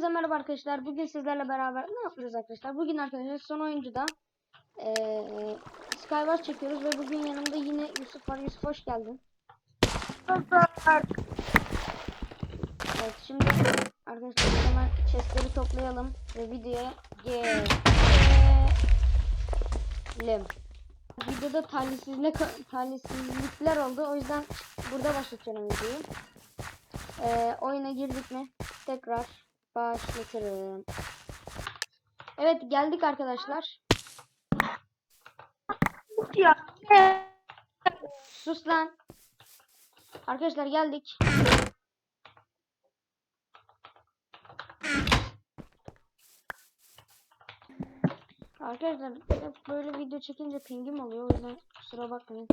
Hepinize merhaba arkadaşlar. Bugün sizlerle beraber ne yapıyoruz arkadaşlar? Bugün arkadaşlar son oyuncuda eee Skywars çekiyoruz ve bugün yanımda yine Yusuf var. Yusuf hoş geldin. Evet şimdi arkadaşlar hemen chestleri toplayalım ve videoya geçelim. Videoda talihsizlik, talihsizlikler oldu. O yüzden burada başlatıyorum videoyu. Ee, oyuna girdik mi? Tekrar başlatırım. Evet geldik arkadaşlar. Ya. Sus lan. Arkadaşlar geldik. Arkadaşlar hep böyle video çekince pingim oluyor. O yüzden kusura bakmayın.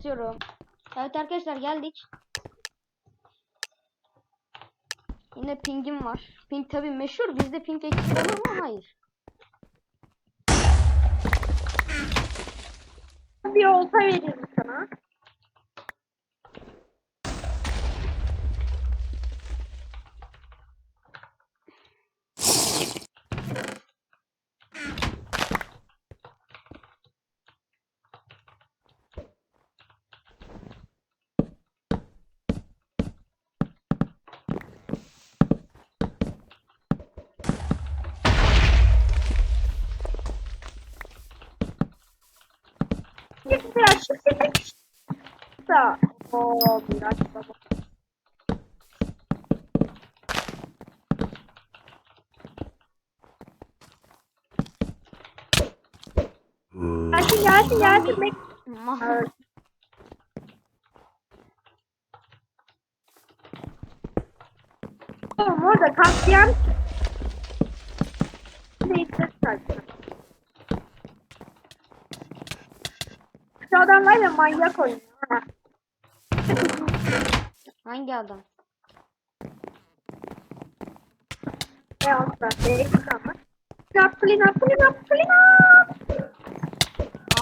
Başlatıyorum. Evet arkadaşlar geldik. Yine pingim var. Ping tabi meşhur. Bizde ping eksik olur mu? Hayır. Bir olta veririm sana. Biraz. Da. Oo, biraz baba. Gelsin gelsin gelsin. Bek. Orada katliam. Neyse saçma. Şu adam var ya manyak oynuyor. ha. Hangi adam? Ne olsa değişik ama.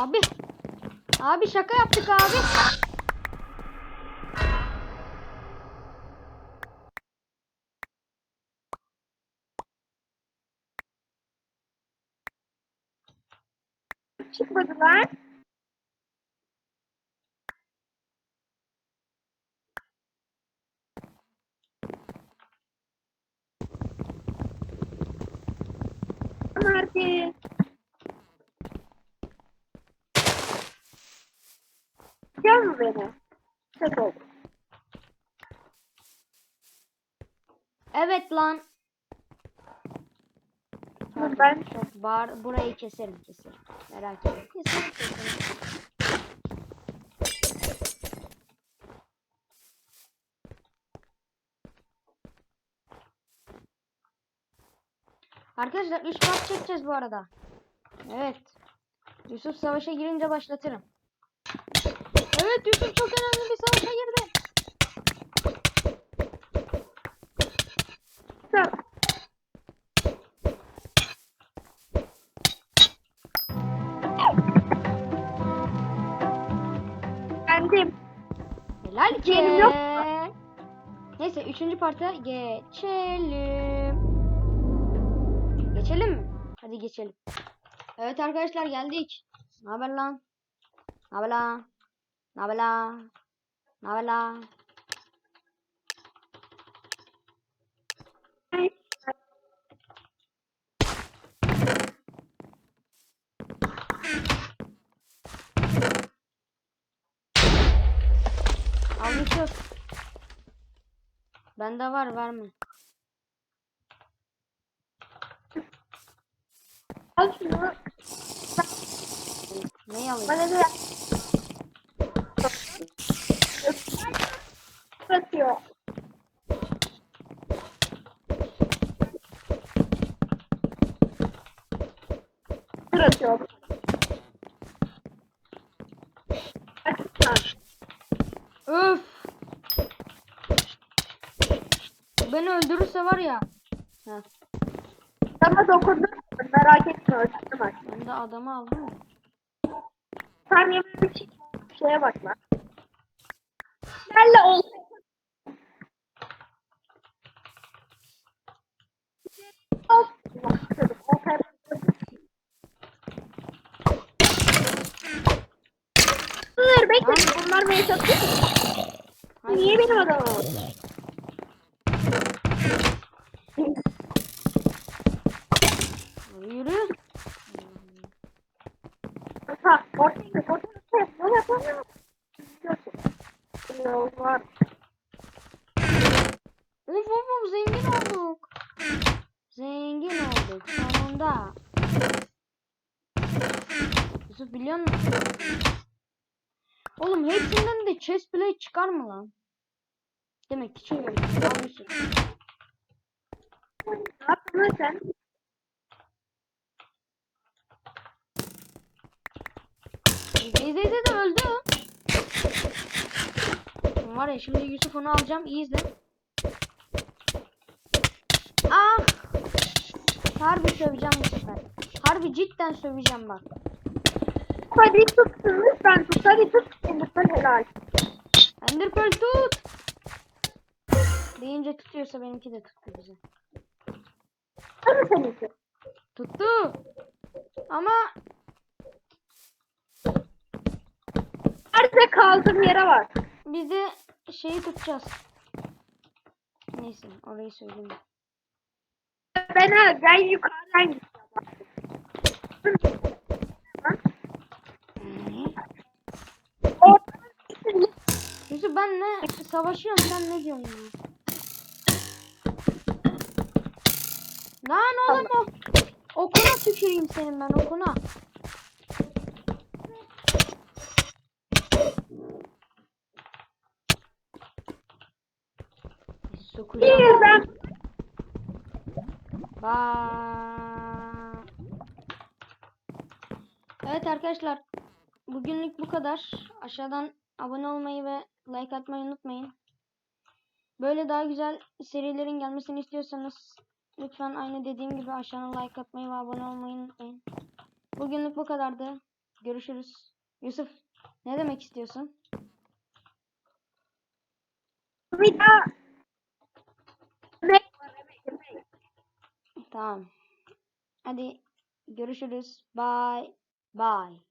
Abi. Abi şaka yaptık abi. Çıkmadılar. Nerede? Gel mi beni? Tek oldu. Evet lan. Ben Çok bağır. Burayı keserim keserim. Merak etme. Keserim keserim. Arkadaşlar 3 part çekeceğiz bu arada. Evet. Yusuf savaşa girince başlatırım. Evet Yusuf çok önemli bir savaşa girdi. Kendim. Helal ki. Neyse üçüncü parta geçelim. Geçelim mi? Hadi geçelim. Evet arkadaşlar geldik. Ne haber lan? Ne haber lan? Ne haber lan? Ne haber lan? Bende var verme. Al şunu. Ne alayım? Bana da Bırakıyor. Bırakıyor. Öf. Beni öldürürse var ya. Heh, Sana dokundum. Merak etme öldürdüm bak. ben de adamı aldım mı? Sen yemeğe bir şeye bak lan. Nerede ol? Dur bekle bunlar beni satıyor. Niye benim adamım? Of of zengin olduk. Zengin olduk sonunda. Yusuf biliyor musun? Oğlum hepsinden de chest plate çıkar mı lan? Demek ki. Tamam Yusuf. Ne yaptın lan sen? Zeyze de öldü. Var ya şimdi Yusuf onu alacağım. İyi izle. Harbi söveceğim bu sefer. Harbi cidden söveceğim bak. Hadi tutsun lütfen tut. Hadi tut. Lütfen helal. Ender Pearl tut. Deyince tutuyorsa benimki de tuttu bize. Hadi seninki. Tuttu. Ama Nerede kaldığım yere bak. biz de şeyi tutacağız. Neyse orayı söyleyeyim. Ben, ben yukarıdan gideceğim. Yusuf ben ne savaşıyorum sen ne diyorsun ya? Lan oğlum o okuna tüküreyim senin ben okuna. Sokacağım. Bir ben Bye. Evet arkadaşlar. Bugünlük bu kadar. Aşağıdan abone olmayı ve like atmayı unutmayın. Böyle daha güzel serilerin gelmesini istiyorsanız lütfen aynı dediğim gibi aşağıdan like atmayı ve abone olmayı unutmayın. Bugünlük bu kadardı. Görüşürüz. Yusuf ne demek istiyorsun? bir daha Tamam. Hadi görüşürüz. Bye. Bye.